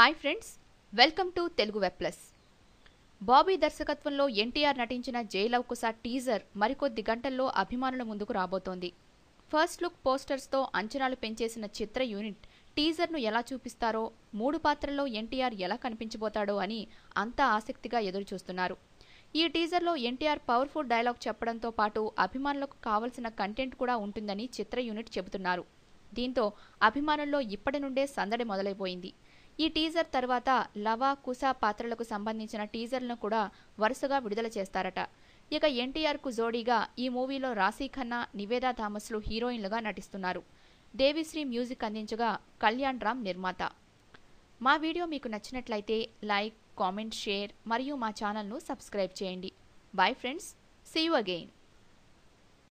Hi friends welcome to Telugu web plus. Bobby దర్శకత్వంలో ఎన్టీఆర్ నటించిన Jai Lava కుస teaser మరికొద్ది గంటల్లో అభిమానుల ముందుకు రాబోతోంది. ఫస్ట్ లుక్ పోస్టర్స్తో అంచనాలు పెంచేసిన చిత్ర యూనిట్ టీజర్ను ఎలా చూపిస్తారో మూడు పాత్రల్లో ఎన్టీఆర్ ఎలా కనిపించబోతాడో అని అంతా ఆసక్తిగా ఎదురుచూస్తున్నారు. ఈ టీజర్లో ఎన్టీఆర్ పవర్ఫుల్ డైలాగ్ చెప్పడంతో పాటు అభిమానులకు కావలసిన కంటెంట్ కూడా ఉంటుందని చిత్ర యూనిట్ చెబుతున్నారు. దీంతో అభిమానుల్లో ఇప్పటి నుండే సందడి మొదలైపోయింది. ఈ టీజర్ తర్వాత లవా కుసా పాత్రలకు సంబంధించిన టీజర్లను కూడా వరుసగా విడుదల చేస్తారట. ఇక ఎన్టీఆర్కు జోడీగా ఈ మూవీలో రాశీ ఖన్నా నివేదా థామస్లు హీరోయిన్లుగా నటిస్తున్నారు. దేవిశ్రీ మ్యూజిక్ అందించగా కళ్యాణ్ రామ్ నిర్మాత. మా వీడియో మీకు నచ్చినట్లయితే లైక్ కామెంట్ షేర్ మరియు మా ఛానల్ను సబ్స్క్రైబ్ చేయండి. Bye friends see you again